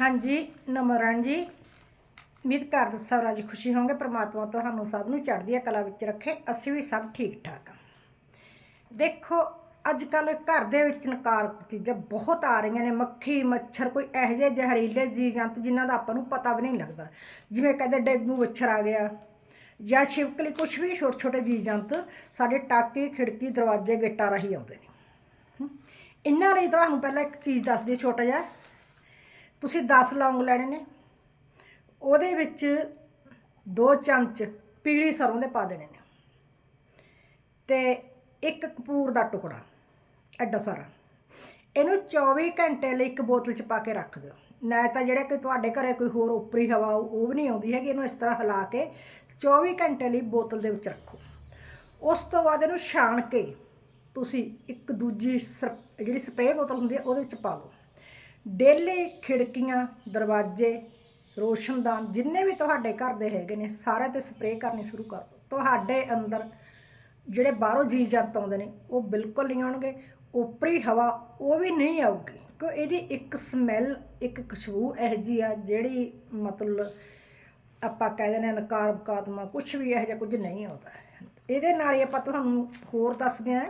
ਹਾਂਜੀ ਨਮਰਨ ਜੀ। ਉਮੀਦ ਕਰਦਾ ਸਭ ਰਾਜੀ ਖੁਸ਼ੀ ਹੋਣਗੇ, ਪ੍ਰਮਾਤਮਾ ਤੁਹਾਨੂੰ ਸਭ ਨੂੰ ਚੜ੍ਹਦੀ ਕਲਾ ਵਿੱਚ ਰੱਖੇ, ਅਸੀਂ ਵੀ ਸਭ ਠੀਕ ਠਾਕ ਹਾਂ ਦੇਖੋ ਅੱਜ ਕੱਲ ਘਰ ਦੇ ਵਿੱਚ ਨਕਾਰ ਚੀਜ਼ਾਂ ਬਹੁਤ ਆ ਰਹੀਆਂ ਨੇ, ਮੱਖੀ, ਮੱਛਰ, ਕੋਈ ਇਹੋ ਜਿਹੇ ਜ਼ਹਿਰੀਲੇ ਜੀਵ ਜੰਤ ਜਿਨ੍ਹਾਂ ਦਾ ਆਪਾਂ ਨੂੰ ਪਤਾ ਵੀ ਨਹੀਂ ਲੱਗਦਾ। ਜਿਵੇਂ ਕਹਿੰਦੇ ਡੇਂਗੂ, ਮੱਛਰ ਆ ਗਿਆ ਜਾਂ ਛਿਪਕਲੀ ਕੁਝ ਵੀ ਛੋਟੇ ਛੋਟੇ ਜੀਵ ਜੰਤ, ਸਾਡੇ ਟਾਕੇ, ਖਿੜਕੀ, ਦਰਵਾਜ਼ੇ, ਗੇਟਾਂ ਰਾਹੀਂ ਆਉਂਦੇ ਨੇ। ਇਹਨਾਂ ਲਈ ਤੁਹਾਨੂੰ ਪਹਿਲਾਂ ਇੱਕ ਚੀਜ਼ ਦੱਸਦੀ ਛੋਟਾ ਜਿਹਾ। ਤੁਸੀਂ 10 ਲੌਂਗ ਲੈਣੇ ਨੇ। ਉਹਦੇ ਵਿੱਚ 2 ਚਮਚ ਪੀਲੀ ਸਰੋਂ ਦੇ ਪਾ ਦੇਣੇ ਨੇ। ਤੇ ਇੱਕ ਕਪੂਰ ਦਾ ਟੁਕੜਾ, ਐਡਾ ਸਾਰਾ। ਇਹਨੂੰ 24 ਘੰਟੇ ਲਈ ਇੱਕ ਬੋਤਲ 'ਚ ਪਾ ਕੇ ਰੱਖ ਦਿਓ। ਨਾ ਤਾਂ ਜਿਹੜਾ ਕਿ ਤੁਹਾਡੇ ਘਰੇ ਕੋਈ ਹੋਰ ਉੱਪਰੀ ਹਵਾ ਉਹ ਵੀ ਨਹੀਂ ਆਉਂਦੀ ਹੈਗੀ, ਇਹਨੂੰ ਇਸ ਤਰ੍ਹਾਂ ਹਿਲਾ ਕੇ 24 ਘੰਟੇ ਲਈ ਬੋਤਲ ਦੇ ਵਿੱਚ ਰੱਖੋ। ਉਸ ਤੋਂ ਬਾਅਦ ਇਹਨੂੰ ਛਾਣ ਕੇ ਤੁਸੀਂ ਇੱਕ ਦੂਜੀ ਸਰ- ਜਿਹੜੀ ਸਪਰੇਅ ਬੋਤਲ ਹੁੰਦੀ ਹੈ, ਉਹਦੇ ਵਿੱਚ ਪਾ ਲਓ। ਡੇਲੀ ਖਿੜਕੀਆਂ, ਦਰਵਾਜ਼ੇ, ਰੋਸ਼ਨਦਾਨ ਜਿੰਨੇ ਵੀ ਤੁਹਾਡੇ ਘਰ ਦੇ ਹੈਗੇ ਨੇ, ਸਾਰੇ ਤੇ ਸਪਰੇਅ ਕਰਨੀ ਸ਼ੁਰੂ ਕਰ ਦਿਓ। ਤੁਹਾਡੇ ਅੰਦਰ ਜਿਹੜੇ ਬਾਹਰੋਂ ਜੀ ਜੰਤ ਆਉਂਦੇ ਨੇ, ਉਹ ਬਿਲਕੁਲ ਨਹੀਂ ਆਉਣਗੇ, ਉੱਪਰੀ ਹਵਾ ਉਹ ਵੀ ਨਹੀਂ ਆਊਗੀ। ਕਿਉਂ? ਇਹਦੀ ਇੱਕ ਸਮੈਲ ਇੱਕ ਖੁਸ਼ਬੂ ਇਹੋ ਜਿਹੀ ਆ ਜਿਹੜੀ ਮਤਲਬ ਆਪਾਂ ਕਹਿ ਦਿੰਦੇ ਹਾਂ ਨਕਾਰਤਮਕ ਕੁਝ ਵੀ ਇਹੋ ਜਿਹਾ ਕੁਝ ਨਹੀਂ ਆਉਂਦਾ। ਇਹਦੇ ਨਾਲ ਹੀ ਆਪਾਂ ਤੁਹਾਨੂੰ ਹੋਰ ਦੱਸਦੇ ਹਾਂ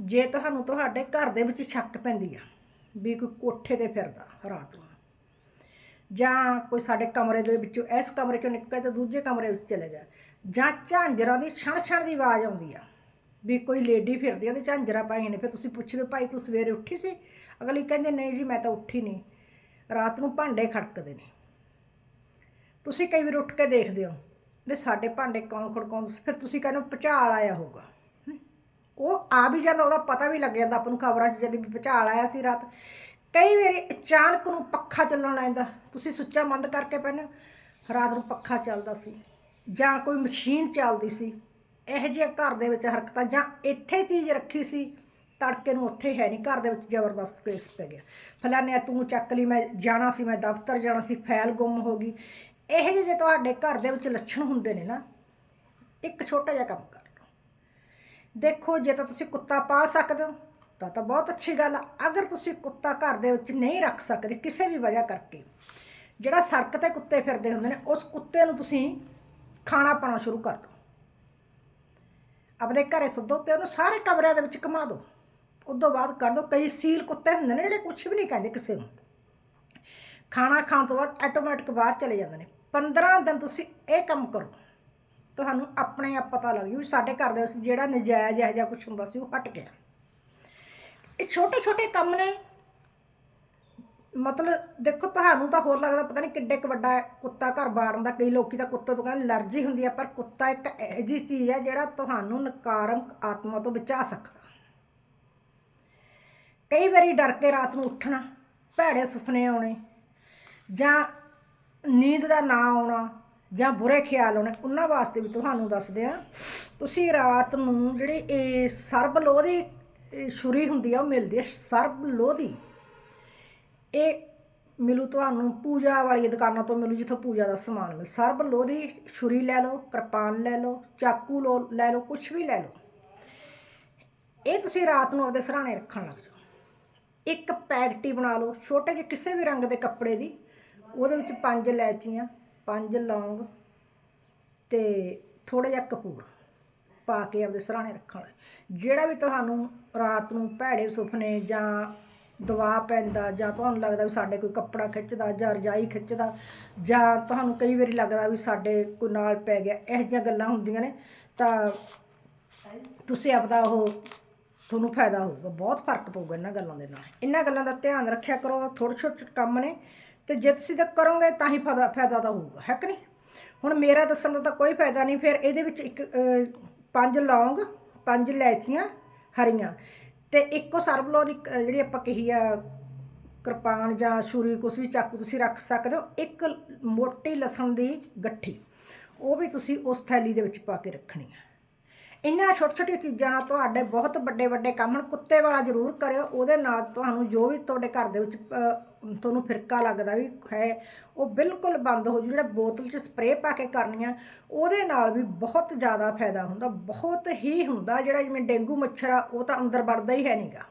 ਜੇ ਤੁਹਾਨੂੰ ਤੁਹਾਡੇ ਘਰ ਦੇ ਵਿੱਚ ਸ਼ੱਕ ਪੈਂਦੀ ਆ ਵੀ ਕੋਈ ਕੋਠੇ ਤੇ ਫਿਰਦਾ ਰਾਤ ਨੂੰ। ਜਾਂ ਕੋਈ ਸਾਡੇ ਕਮਰੇ ਦੇ ਵਿੱਚੋਂ ਇਸ ਕਮਰੇ ਚੋਂ ਨਿਕਲਿਆ ਤੇ ਦੂਜੇ ਕਮਰੇ ਵਿੱਚ ਚਲੇ ਗਿਆ। ਜਾਂ ਝਾਂਜਰਾਂ ਦੀ ਛਣ ਛਣ ਦੀ ਆਵਾਜ਼ ਆਉਂਦੀ ਆ ਵੀ ਕੋਈ ਲੇਡੀ ਫਿਰਦੀ ਆ ਤੇ ਝਾਂਜਰਾਂ ਪਾਈਆਂ ਨੇ। ਫਿਰ ਤੁਸੀਂ ਪੁੱਛਦੇ ਹੋ, ਭਾਈ ਤੂੰ ਸਵੇਰੇ ਉੱਠੀ ਸੀ? ਅਗਲੀ ਕਹਿੰਦੇ ਨਹੀਂ ਜੀ ਮੈਂ ਤਾਂ ਉੱਠੀ ਨਹੀਂ। ਰਾਤ ਨੂੰ ਭਾਂਡੇ ਖੜਕਦੇ ਨੇ। ਤੁਸੀਂ ਕਈ ਵਾਰ ਉੱਠ ਕੇ ਦੇਖਦੇ ਹੋ ਵੀ ਸਾਡੇ ਭਾਂਡੇ ਕੌਣ ਖੜਕਾਉਂਦੇ ਫਿਰ ਤੁਸੀਂ ਕਹਿੰਦੇ ਹੋ ਭੁਚਾਲ ਆਇਆ ਹੋਊਗਾ। ਉਹ ਆ ਵੀ ਜਾਂਦਾ ਉਹਦਾ ਪਤਾ ਵੀ ਲੱਗ ਜਾਂਦਾ, ਆਪਾਂ ਨੂੰ ਖਬਰਾਂ 'ਚ ਜਦ ਵੀ ਭੁਚਾਲ ਆਇਆ ਸੀ ਰਾਤ। ਕਈ ਵਾਰੀ ਅਚਾਨਕ ਨੂੰ ਪੱਖਾ ਚੱਲਣ ਲੱਗਦਾ ਤੁਸੀਂ ਸੁੱਚਾ ਬੰਦ ਕਰਕੇ ਪੈਣਾ ਰਾਤ ਨੂੰ ਪੱਖਾ ਚੱਲਦਾ ਸੀ, ਜਾਂ ਕੋਈ ਮਸ਼ੀਨ ਚੱਲਦੀ ਸੀ, ਇਹੋ ਜਿਹੇ ਘਰ ਦੇ ਵਿੱਚ ਹਰਕਤਾਂ, ਜਾਂ ਇੱਥੇ ਚੀਜ਼ ਰੱਖੀ ਸੀ, ਤੜਕੇ ਨੂੰ ਉੱਥੇ ਹੈ ਨਹੀਂ, ਘਰ ਦੇ ਵਿੱਚ ਜ਼ਬਰਦਸਤ ਕੇਸ ਪੈ ਗਿਆ। ਫਲਾਣੇ ਤੂੰ ਚੱਕ ਲਈ, ਮੈਂ ਜਾਣਾ ਸੀ, ਮੈਂ ਦਫ਼ਤਰ ਜਾਣਾ ਸੀ ਫਾਈਲ ਗੁੰਮ ਹੋ ਗਈ। ਇਹੋ ਜਿਹੇ ਜੇ ਤੁਹਾਡੇ ਘਰ ਦੇ ਵਿੱਚ ਲੱਛਣ ਹੁੰਦੇ ਨੇ ਨਾ, ਇੱਕ ਛੋਟਾ ਜਿਹਾ ਕੰਮ ਕਰ। ਦੇਖੋ, ਜੇ ਤਾਂ ਤੁਸੀਂ ਕੁੱਤਾ ਪਾ ਸਕਦੇ ਹੋ, ਤਾਂ ਤਾਂ ਬਹੁਤ ਅੱਛੀ ਗੱਲ ਆ। ਅਗਰ ਤੁਸੀਂ ਕੁੱਤਾ ਘਰ ਦੇ ਵਿੱਚ ਨਹੀਂ ਰੱਖ ਸਕਦੇ ਕਿਸੇ ਵੀ ਵਜ੍ਹਾ ਕਰਕੇ, ਜਿਹੜਾ ਸੜਕ ਤੇ ਕੁੱਤੇ ਫਿਰਦੇ ਹੁੰਦੇ ਨੇ, ਉਸ ਕੁੱਤੇ ਨੂੰ ਤੁਸੀਂ ਖਾਣਾ ਪਾਉਣਾ ਸ਼ੁਰੂ ਕਰ ਦਿਓ। ਆਪਣੇ ਘਰੇ ਸੱਦੋ ਤੇ ਉਹਨੂੰ ਸਾਰੇ ਕਮਰਿਆਂ ਦੇ ਵਿੱਚ ਘੁਮਾ ਦਿਓ। ਉਸ ਤੋਂ ਬਾਅਦ ਕਰ ਦਿਓ। ਕਈ ਸੀਲ ਕੁੱਤੇ ਹੁੰਦੇ ਨੇ ਜਿਹੜੇ ਕੁਝ ਵੀ ਨਹੀਂ ਕਹਿੰਦੇ ਕਿਸੇ ਨੂੰ। ਖਾਣਾ ਖਾਣ ਤੋਂ ਬਾਅਦ ਆਟੋਮੈਟਿਕ ਬਾਹਰ ਚਲੇ ਜਾਂਦੇ ਨੇ। 15 ਦਿਨ ਤੁਸੀਂ ਇਹ ਕੰਮ ਕਰੋ। ਤੁਹਾਨੂੰ ਆਪਣੇ ਆਪ ਪਤਾ ਲੱਗ ਜੂ ਵੀ ਸਾਡੇ ਘਰ ਦੇ ਵਿੱਚ ਜਿਹੜਾ ਨਜਾਇਜ਼ ਹੈ ਜਾਂ ਕੁਝ ਹੁੰਦਾ ਸੀ ਉਹ ਹਟ ਗਿਆ। ਇਹ ਛੋਟੇ ਛੋਟੇ ਕੰਮ ਨੇ। ਮਤਲਬ ਦੇਖੋ ਤੁਹਾਨੂੰ ਤਾਂ ਹੋਰ ਲੱਗਦਾ ਪਤਾ ਨਹੀਂ ਕਿੱਡੇ ਕੁ ਵੱਡਾ ਕੁੱਤਾ ਘਰ ਬਾੜਨ ਦਾ, ਕਈ ਲੋਕੀ ਤਾਂ ਕੁੱਤੇ ਤੋਂ ਕਹਿੰਦੇ ਅਲਰਜੀ ਹੁੰਦੀ ਹੈ ਪਰ ਕੁੱਤਾ ਇੱਕ ਇਹੋ ਜਿਹੀ ਚੀਜ਼ ਹੈ ਜਿਹੜਾ ਤੁਹਾਨੂੰ ਨਕਾਰਮਕ ਆਤਮਾ ਤੋਂ ਬਚਾ ਸਕਦਾ। ਕਈ ਵਾਰੀ ਡਰ ਕੇ ਰਾਤ ਨੂੰ ਉੱਠਣਾ, ਭੈੜੇ ਸੁਪਨੇ ਆਉਣੇ ਜਾਂ ਨੀਂਦ ਦਾ ਨਾ ਆਉਣਾ ਜਾਂ ਬੁਰੇ ਖਿਆਲ ਆਉਣੇ, ਉਹਨਾਂ ਵਾਸਤੇ ਵੀ ਤੁਹਾਨੂੰ ਦੱਸਦੇ ਆ। ਤੁਸੀਂ ਰਾਤ ਨੂੰ ਜਿਹੜੀ ਇਹ ਸਰਬ ਲੋਹ ਦੀ ਛੁਰੀ ਹੁੰਦੀ ਆ, ਉਹ ਮਿਲਦੀ ਹੈ ਸਰਬ ਲੋਹ ਦੀ। ਇਹ ਮਿਲੂ ਤੁਹਾਨੂੰ ਪੂਜਾ ਵਾਲੀ ਦੁਕਾਨਾਂ ਤੋਂ ਮਿਲੂ, ਜਿੱਥੋਂ ਪੂਜਾ ਦਾ ਸਮਾਨ ਮਿਲ। ਸਰਬ ਲੋਹ ਦੀ ਛੁਰੀ ਲੈ ਲਓ, ਕਿਰਪਾਨ ਲੈ ਲਓ, ਚਾਕੂ ਲੋ, ਲੈ ਲਓ ਕੁਝ ਵੀ ਲੈ ਲਓ। ਇਹ ਤੁਸੀਂ ਰਾਤ ਨੂੰ ਆਪਦੇ ਸਰਾਣੇ ਰੱਖਣ ਲੱਗ ਜਾਓ। ਇੱਕ ਪੈਕਟੀ ਬਣਾ ਲਓ, ਛੋਟੇ ਜਿਹੇ ਕਿਸੇ ਵੀ ਰੰਗ ਦੇ ਕੱਪੜੇ ਦੀ, ਉਹਦੇ ਵਿੱਚ ਪੰਜ ਲੈਚੀਆਂ ਪੰਜ ਲੌਂਗ ਤੇ ਥੋੜਾ ਜਿਹਾ ਕਪੂਰ ਪਾ ਕੇ ਆਪਦੇ ਸਰਾਣੇ ਰੱਖਣ। ਜਿਹੜਾ ਵੀ ਤੁਹਾਨੂੰ ਰਾਤ ਨੂੰ ਭੈੜੇ ਸੁਪਨੇ ਜਾਂ ਦਵਾ ਪੈਂਦਾ ਜਾਂ ਤੁਹਾਨੂੰ ਲੱਗਦਾ ਵੀ ਸਾਡੇ ਕੋਈ ਕੱਪੜਾ ਖਿੱਚਦਾ ਜਾਂ ਰਜਾਈ ਖਿੱਚਦਾ ਜਾਂ ਤੁਹਾਨੂੰ ਕਈ ਵਾਰੀ ਲੱਗਦਾ ਵੀ ਸਾਡੇ ਕੋਈ ਨਾਲ ਪੈ ਗਿਆ, ਇਹੋ ਜਿਹੀਆਂ ਗੱਲਾਂ ਹੁੰਦੀਆਂ ਨੇ, ਤਾਂ ਤੁਸੀਂ ਆਪਦਾ ਉਹ ਤੁਹਾਨੂੰ ਫਾਇਦਾ ਹੋਊਗਾ, ਬਹੁਤ ਫ਼ਰਕ ਪਊਗਾ ਇਹਨਾਂ ਗੱਲਾਂ ਦੇ ਨਾਲ। ਇਹਨਾਂ ਗੱਲਾਂ ਦਾ ਧਿਆਨ ਰੱਖਿਆ ਕਰੋ, ਥੋੜ੍ਹੇ ਛੋਟੇ ਕੰਮ ਨੇ। ਤੇ ਜੇ ਤੁਸੀਂ ਤਾਂ ਕਰੋਗੇ ਤਾਂ ਹੀ ਫਾਇਦਾ ਫਾਇਦਾ ਤਾਂ ਹੋਊਗਾ ਹੈ ਕਿ ਨਹੀਂ? ਹੁਣ ਮੇਰਾ ਦੱਸਣ ਦਾ ਤਾਂ ਕੋਈ ਫਾਇਦਾ ਨਹੀਂ ਫਿਰ ਇਹਦੇ ਵਿੱਚ ਇੱਕ ਪੰਜ ਲੌਂਗ ਪੰਜ ਇਲਾਇਚੀਆਂ ਹਰੀਆਂ ਤੇ ਇੱਕੋ ਸਰਬਲੋ ਦੀ ਅਹ, ਜਿਹੜੀ ਆਪਾਂ ਕਹੀ ਆ ਕਿਰਪਾਨ ਜਾਂ ਛੁਰੀ ਕੁਛ ਵੀ ਚਾਕੂ ਤੁਸੀਂ ਰੱਖ ਸਕਦੇ ਹੋ ਇੱਕ ਮੋਟੀ ਲਸਣ ਦੀ ਗੱਠੀ ਉਹ ਵੀ ਤੁਸੀਂ ਉਸ ਥੈਲੀ ਦੇ ਵਿੱਚ ਪਾ ਕੇ ਰੱਖਣੀ ਹੈ। ਇਹਨਾਂ ਛੋਟੇ ਛੋਟੀਆਂ ਚੀਜ਼ਾਂ ਨਾਲ ਤੁਹਾਡੇ ਬਹੁਤ ਵੱਡੇ ਵੱਡੇ ਕੰਮ ਹਨ ਕੁੱਤੇ ਵਾਲਾ ਜ਼ਰੂਰ ਕਰਿਓ, ਉਹਦੇ ਨਾਲ ਤੁਹਾਨੂੰ ਜੋ ਵੀ ਤੁਹਾਡੇ ਘਰ ਦੇ ਵਿੱਚ ਤੁਹਾਨੂੰ ਫਿਰਕਾ ਲੱਗਦਾ ਵੀ ਹੈ, ਉਹ ਬਿਲਕੁਲ ਬੰਦ ਹੋ ਜੂ, ਜਿਹੜਾ ਬੋਤਲ 'ਚ ਸਪਰੇਅ ਪਾ ਕੇ ਕਰਨੀ ਆ, ਉਹਦੇ ਨਾਲ ਵੀ ਬਹੁਤ ਜ਼ਿਆਦਾ ਫਾਇਦਾ ਹੁੰਦਾ, ਬਹੁਤ ਹੀ ਹੁੰਦਾ, ਜਿਹੜਾ ਜਿਵੇਂ ਡੇਂਗੂ ਮੱਛਰ ਆ, ਉਹ ਤਾਂ ਅੰਦਰ ਵੜਦਾ ਹੀ ਹੈ ਨਹੀਂਗਾ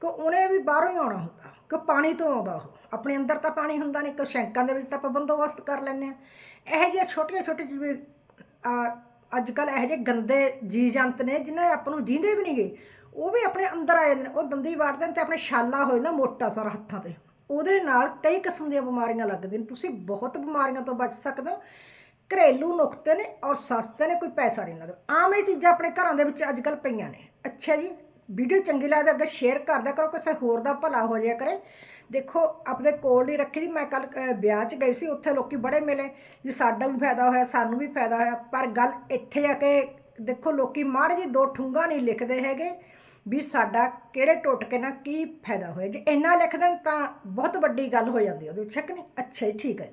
ਕਿ ਉਹਨੇ ਵੀ ਬਾਹਰੋਂ ਹੀ ਆਉਣਾ ਹੁੰਦਾ ਕਿ ਪਾਣੀ ਤੋਂ ਆਉਂਦਾ ਉਹ, ਆਪਣੇ ਅੰਦਰ ਤਾਂ ਪਾਣੀ ਹੁੰਦਾ ਨਹੀਂ ਕਿ ਸ਼ੈਂਕਾਂ ਦੇ ਵਿੱਚ ਤਾਂ ਆਪਾਂ ਬੰਦੋਬਸਤ ਕਰ ਲੈਂਦੇ ਆ। ਇਹੋ ਜਿਹੀਆਂ ਛੋਟੀਆਂ ਛੋਟੀਆਂ ਜਿਵੇਂ ਅੱਜ ਕੱਲ ਇਹੋ ਜਿਹੇ ਗੰਦੇ ਜੀ ਜੰਤ ਨੇ ਜਿਨ੍ਹਾਂ ਆਪਾਂ ਨੂੰ ਜੀਂਦੇ ਵੀ ਨਹੀਂਗੇ ਉਹ ਵੀ ਆਪਣੇ ਅੰਦਰ ਆ ਜਾਂਦੇ ਨੇ, ਉਹ ਦੰਦੀ ਵਾੜਦੇ ਨੇ ਤੇ ਆਪਣੇ ਛਾਲਾ ਹੋ ਜਾਂਦਾ ਮੋਟਾ ਸਾਰਾ ਹੱਥਾਂ ਤੇ। ਉਹਦੇ ਨਾਲ ਕਈ ਕਿਸਮ ਦੀਆਂ ਬਿਮਾਰੀਆਂ ਲੱਗਦੀਆਂ ਨੇ। ਤੁਸੀਂ ਬਹੁਤ ਬਿਮਾਰੀਆਂ ਤੋਂ ਬਚ ਸਕਦੇ ਹੋ। ਘਰੇਲੂ ਨੁਕਤੇ ਨੇ ਔਰ ਸਸਤੇ ਨੇ, ਕੋਈ ਪੈਸਾ ਨਹੀਂ ਲੱਗਦਾ। ਆਮ ਇਹ ਚੀਜ਼ਾਂ ਆਪਣੇ ਘਰਾਂ ਦੇ ਵਿੱਚ ਅੱਜ ਕੱਲ ਪਈਆਂ ਨੇ। ਅੱਛਾ ਜੀ। ਵੀਡੀਓ ਚੰਗੀ ਲੱਗਦਾ ਅੱਗੇ ਸ਼ੇਅਰ ਕਰਦਿਆ ਕਰੋ ਕਿਸੇ ਹੋਰ ਦਾ ਭਲਾ ਹੋ ਜਾਇਆ ਕਰੇ। ਦੇਖੋ, ਆਪਣੇ ਕੋਲ ਹੀ ਰੱਖੀ ਦੀ ਮੈਂ ਕੱਲ ਵਿਆਹ 'ਚ ਗਈ ਸੀ, ਉੱਥੇ ਲੋਕੀ ਬੜੇ ਮਿਲੇ, ਜੀ ਸਾਡਾ ਵੀ ਫਾਇਦਾ ਹੋਇਆ, ਸਾਨੂੰ ਵੀ ਫਾਇਦਾ ਹੋਇਆ। ਪਰ ਗੱਲ ਇੱਥੇ ਆ ਕੇ ਦੇਖੋ, ਲੋਕੀ ਮਾੜੇ ਜੀ ਦੋ ਠੁੰਗਾ ਨਹੀਂ ਲਿਖਦੇ ਹੈਗੇ ਵੀ ਸਾਡਾ ਕਿਹੜੇ ਟੋਟਕੇ ਨਾਲ ਕੀ ਫਾਇਦਾ ਹੋਇਆ। ਜੇ ਇੰਨਾ ਲਿਖ ਦੇਣ ਤਾਂ ਬਹੁਤ ਵੱਡੀ ਗੱਲ ਹੋ ਜਾਂਦੀ ਉਹਦੇ ਵਿੱਚ ਸ਼ੱਕ ਨਹੀਂ? ਅੱਛਾ ਜੀ, ਠੀਕ ਹੈ